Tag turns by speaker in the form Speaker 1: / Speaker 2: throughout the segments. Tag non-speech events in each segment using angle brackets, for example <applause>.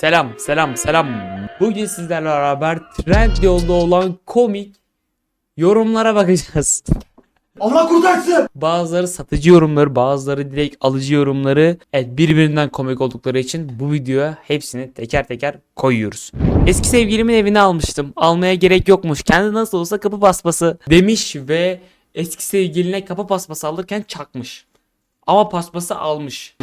Speaker 1: Selam, selam, selam. Bugün sizlerle beraber trend yolda olan komik yorumlara bakacağız. <laughs>
Speaker 2: Allah kurtarsın.
Speaker 1: Bazıları satıcı yorumları, bazıları direkt alıcı yorumları. Evet birbirinden komik oldukları için bu videoya hepsini teker teker koyuyoruz. Eski sevgilimin evine almıştım. Almaya gerek yokmuş. Kendi nasıl olsa kapı paspası demiş ve eski sevgiline kapı paspası alırken çakmış. Ama paspası almış.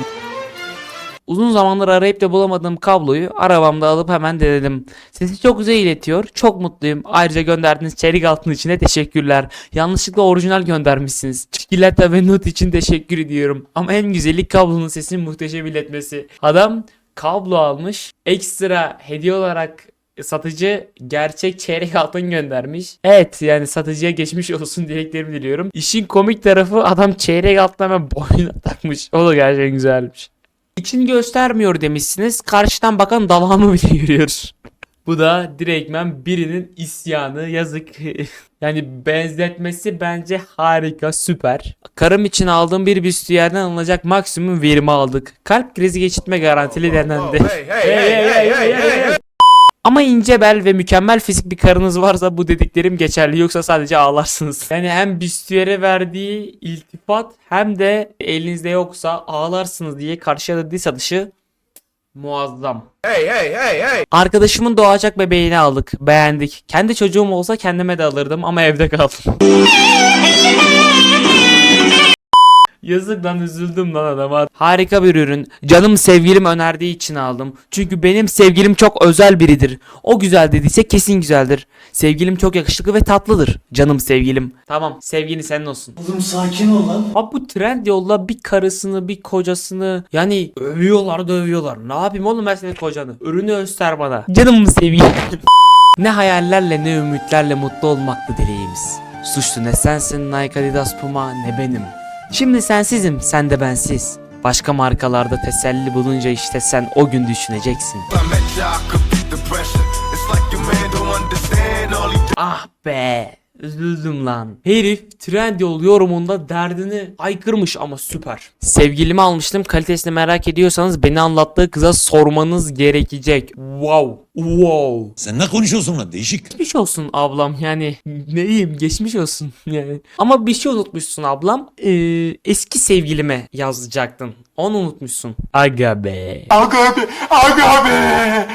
Speaker 1: Uzun zamandır arayıp da bulamadığım kabloyu arabamda alıp hemen denedim. Sesi çok güzel iletiyor. Çok mutluyum. Ayrıca gönderdiğiniz çelik altın için de teşekkürler. Yanlışlıkla orijinal göndermişsiniz. Çikolata ve not için teşekkür ediyorum. Ama en güzeli kablonun sesini muhteşem iletmesi. Adam kablo almış. Ekstra hediye olarak satıcı gerçek çeyrek altın göndermiş. Evet yani satıcıya geçmiş olsun dileklerimi diliyorum. İşin komik tarafı adam çeyrek altın hemen boynuna takmış. O da gerçekten güzelmiş. İçini göstermiyor demişsiniz. Karşıdan bakan dalağımı bile görüyor. Bu da direktmen birinin isyanı yazık. yani benzetmesi bence harika süper. Karım için aldığım bir büstiyerden alınacak maksimum verimi aldık. Kalp krizi geçirtme garantili denendi.
Speaker 2: Hey hey hey hey hey hey.
Speaker 1: Ama ince bel ve mükemmel fizik bir karınız varsa bu dediklerim geçerli yoksa sadece ağlarsınız. <laughs> Yani hem büstiyere verdiği iltifat hem de elinizde yoksa ağlarsınız diye karşıya da diss atışı muazzam.
Speaker 2: Hey hey hey hey.
Speaker 1: Arkadaşımın doğacak bebeğini aldık. Beğendik. Kendi çocuğum olsa kendime de alırdım ama evde kaldım. Yazık lan üzüldüm lan adama. Harika bir ürün. Canım sevgilim önerdiği için aldım. Çünkü benim sevgilim çok özel biridir. O güzel dediyse kesin güzeldir. Sevgilim çok yakışıklı ve tatlıdır. Canım sevgilim. Tamam sevgili senin olsun.
Speaker 2: Oğlum sakin ol lan.
Speaker 1: Abi bu trend yolla bir karısını bir kocasını yani övüyorlar da övüyorlar. Ne yapayım oğlum ben senin kocanı? Ürünü göster bana. Canım sevgilim. <laughs> ne hayallerle ne ümitlerle mutlu olmaktı dileğimiz. Suçlu ne sensin Nike Adidas Puma ne benim. Şimdi sensizim sen de bensiz. Başka markalarda teselli bulunca işte sen o gün düşüneceksin. Ah be. Üzüldüm lan. Herif Trendyol yorumunda derdini aykırmış ama süper. Sevgilimi almıştım kalitesini merak ediyorsanız beni anlattığı kıza sormanız gerekecek. Wow. Wow.
Speaker 3: Sen ne konuşuyorsun lan değişik.
Speaker 1: Geçmiş olsun ablam yani neyim geçmiş olsun <laughs> yani. Ama bir şey unutmuşsun ablam. Ee, eski sevgilime yazacaktın. Onu unutmuşsun. Aga be.
Speaker 2: Aga abi. Aga abi.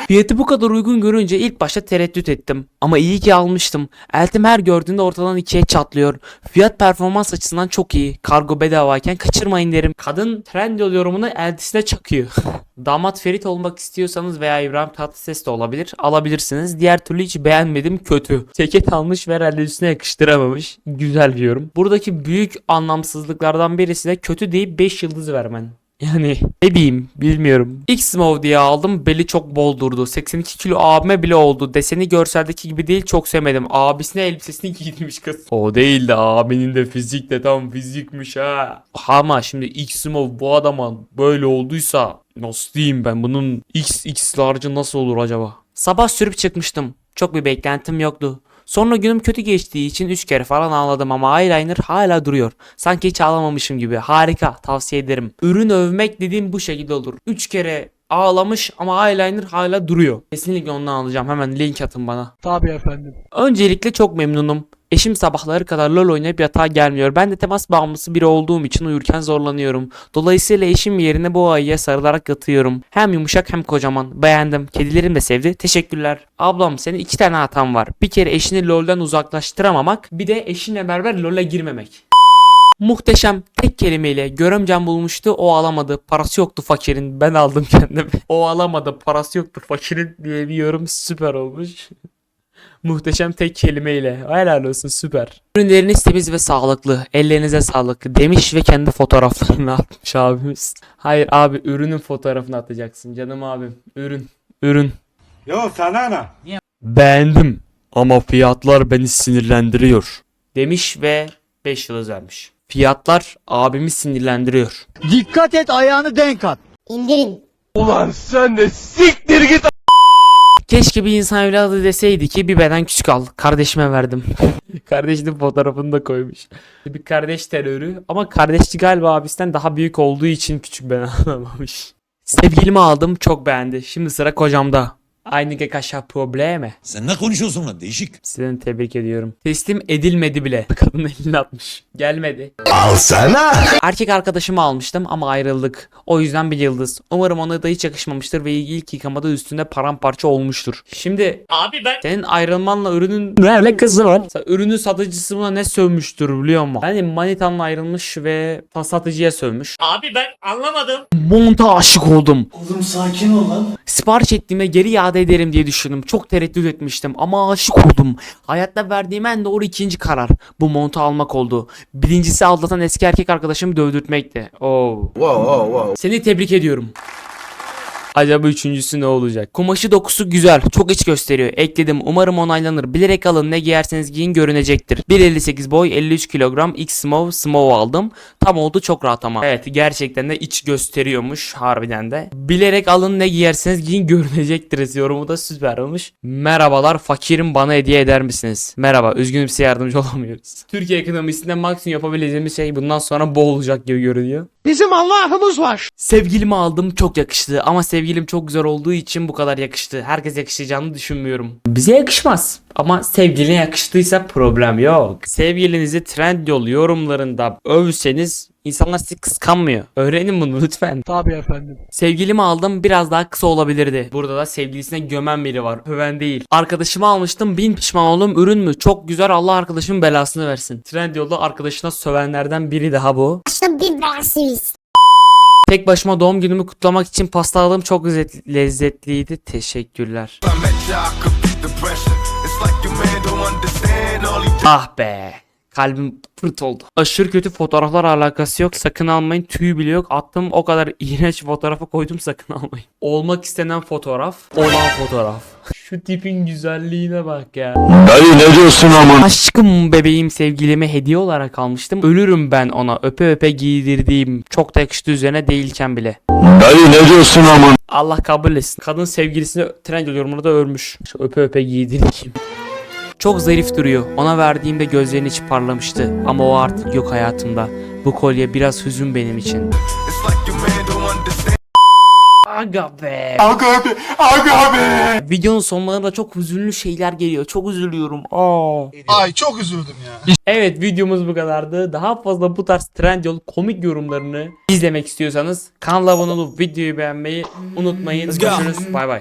Speaker 1: Fiyatı bu kadar uygun görünce ilk başta tereddüt ettim. Ama iyi ki almıştım. Eltim her gördüğünde ortadan ikiye çatlıyor. Fiyat performans açısından çok iyi. Kargo bedavayken kaçırmayın derim. Kadın Trendyol yorumunu eltisine çakıyor. <laughs> Damat Ferit olmak istiyorsanız veya İbrahim Tatlıses de olabilir. Alabilirsiniz. Diğer türlü hiç beğenmedim kötü. Ceket almış ve herhalde üstüne yakıştıramamış. Güzel bir yorum. Buradaki büyük anlamsızlıklardan birisi de kötü deyip 5 yıldız vermen. Yani ne diyeyim bilmiyorum. X-Mov diye aldım beli çok bol durdu. 82 kilo abime bile oldu. Deseni görseldeki gibi değil çok sevmedim. Abisine elbisesini <laughs> giydirmiş kız. O değil de abinin de fizik de tam fizikmiş ha. Ama şimdi X-Mov bu adama böyle olduysa nasıl diyeyim ben bunun XX large'ı nasıl olur acaba? Sabah sürüp çıkmıştım. Çok bir beklentim yoktu. Sonra günüm kötü geçtiği için 3 kere falan ağladım ama eyeliner hala duruyor. Sanki hiç ağlamamışım gibi. Harika. Tavsiye ederim. Ürün övmek dediğim bu şekilde olur. 3 kere ağlamış ama eyeliner hala duruyor. Kesinlikle ondan alacağım. Hemen link atın bana.
Speaker 4: Tabii efendim.
Speaker 1: Öncelikle çok memnunum. Eşim sabahları kadar LoL oynayıp yatağa gelmiyor. Ben de temas bağımlısı biri olduğum için uyurken zorlanıyorum. Dolayısıyla eşim yerine bu ayıya sarılarak yatıyorum. Hem yumuşak hem kocaman. Beğendim. Kedilerim de sevdi. Teşekkürler. Ablam senin iki tane hatan var. Bir kere eşini LoL'den uzaklaştıramamak. Bir de eşinle beraber LoL'e girmemek. Muhteşem tek kelimeyle görümcem bulmuştu o alamadı parası yoktu fakirin ben aldım kendime <laughs> o alamadı parası yoktu fakirin diye bir yorum süper olmuş Muhteşem tek kelimeyle. Helal olsun süper. Ürünleriniz temiz ve sağlıklı. Ellerinize sağlık demiş ve kendi fotoğraflarını <laughs> atmış abimiz. Hayır abi ürünün fotoğrafını atacaksın canım abim. Ürün. Ürün.
Speaker 2: Yo sana ne?
Speaker 1: Beğendim ama fiyatlar beni sinirlendiriyor. Demiş ve 5 yıldız vermiş. Fiyatlar abimi sinirlendiriyor.
Speaker 4: Dikkat et ayağını denk at.
Speaker 5: İndirin.
Speaker 2: Ulan sen de siktir git.
Speaker 1: Keşke bir insan evladı deseydi ki bir beden küçük al. Kardeşime verdim. <laughs> Kardeşinin fotoğrafını da koymuş. Bir kardeş terörü ama kardeşi galiba abisinden daha büyük olduğu için küçük beden <laughs> alamamış. Sevgilimi aldım çok beğendi. Şimdi sıra kocamda. Aynı kaşa probleme.
Speaker 3: Sen ne konuşuyorsun lan değişik.
Speaker 1: Seni tebrik ediyorum. Teslim edilmedi bile. <laughs> Kadın elini atmış. Gelmedi.
Speaker 2: Alsana.
Speaker 1: Erkek arkadaşımı almıştım ama ayrıldık. O yüzden bir yıldız. Umarım ona da hiç yakışmamıştır ve ilk yıkamada üstünde paramparça olmuştur. Şimdi abi ben senin ayrılmanla ürünün ne alakası var? Sen ürünün satıcısı buna ne sövmüştür biliyor musun? Yani manitanla ayrılmış ve satıcıya sövmüş. Abi ben anlamadım. Monta aşık oldum.
Speaker 2: Oğlum sakin ol lan.
Speaker 1: Sipariş ettiğimde geri iade ederim diye düşündüm. Çok tereddüt etmiştim ama aşık oldum. Hayatta verdiğim en doğru ikinci karar bu montu almak oldu. Birincisi aldatan eski erkek arkadaşımı dövdürtmekti. Oo. Seni tebrik ediyorum. Acaba üçüncüsü ne olacak? Kumaşı dokusu güzel. Çok iç gösteriyor. Ekledim. Umarım onaylanır. Bilerek alın. Ne giyerseniz giyin görünecektir. 1.58 boy 53 kilogram X small small aldım. Tam oldu çok rahat ama. Evet gerçekten de iç gösteriyormuş harbiden de. Bilerek alın ne giyerseniz giyin görünecektir yorumu da süper olmuş. Merhabalar fakirim bana hediye eder misiniz? Merhaba üzgünüm size yardımcı <laughs> olamıyoruz. Türkiye ekonomisinde maksimum yapabileceğimiz şey bundan sonra bu olacak gibi görünüyor.
Speaker 4: Bizim Allah'ımız var.
Speaker 1: Sevgilimi aldım çok yakıştı ama sevgilim çok güzel olduğu için bu kadar yakıştı. Herkes yakışacağını düşünmüyorum. Bize yakışmaz. Ama sevgiline yakıştıysa problem yok. Sevgilinizi Trendyol yorumlarında övseniz insanlar sizi kıskanmıyor. Öğrenin bunu lütfen.
Speaker 4: Tabii efendim.
Speaker 1: Sevgilimi aldım biraz daha kısa olabilirdi. Burada da sevgilisine gömen biri var. Öven değil. Arkadaşımı almıştım bin pişman oldum. Ürün mü? Çok güzel Allah arkadaşımın belasını versin. Trendyol'da arkadaşına sövenlerden biri daha bu.
Speaker 5: bir versiyonu.
Speaker 1: Tek başıma doğum günümü kutlamak için pasta aldım. Çok lezzet- lezzetliydi. Teşekkürler. Ah be. Kalbim pırt oldu. Aşırı kötü fotoğraflar alakası yok. Sakın almayın. Tüy bile yok. Attım o kadar <laughs> iğrenç fotoğrafı koydum sakın almayın. Olmak istenen fotoğraf. Olan fotoğraf. Şu tipin güzelliğine bak ya.
Speaker 2: Dayı ne diyorsun aman?
Speaker 1: Aşkım bebeğim sevgilime hediye olarak almıştım. Ölürüm ben ona öpe öpe giydirdiğim çok da yakıştı üzerine değilken bile.
Speaker 2: Dayı ne diyorsun aman?
Speaker 1: Allah kabul etsin. Kadın sevgilisini Trendyol yorumunda da örmüş. Şu öpe öpe giydirdiğim. Çok zarif duruyor. Ona verdiğimde gözlerinin içi parlamıştı. Ama o artık yok hayatımda. Bu kolye biraz hüzün benim için. Aga be.
Speaker 2: Aga abi, aga abi.
Speaker 1: Videonun sonlarında çok hüzünlü şeyler geliyor. Çok üzülüyorum. Aa.
Speaker 6: Ay çok üzüldüm ya.
Speaker 1: Evet videomuz bu kadardı. Daha fazla bu tarz Trendyol komik yorumlarını izlemek istiyorsanız kanala abone olup videoyu beğenmeyi unutmayın. Görüşürüz. Bay bay.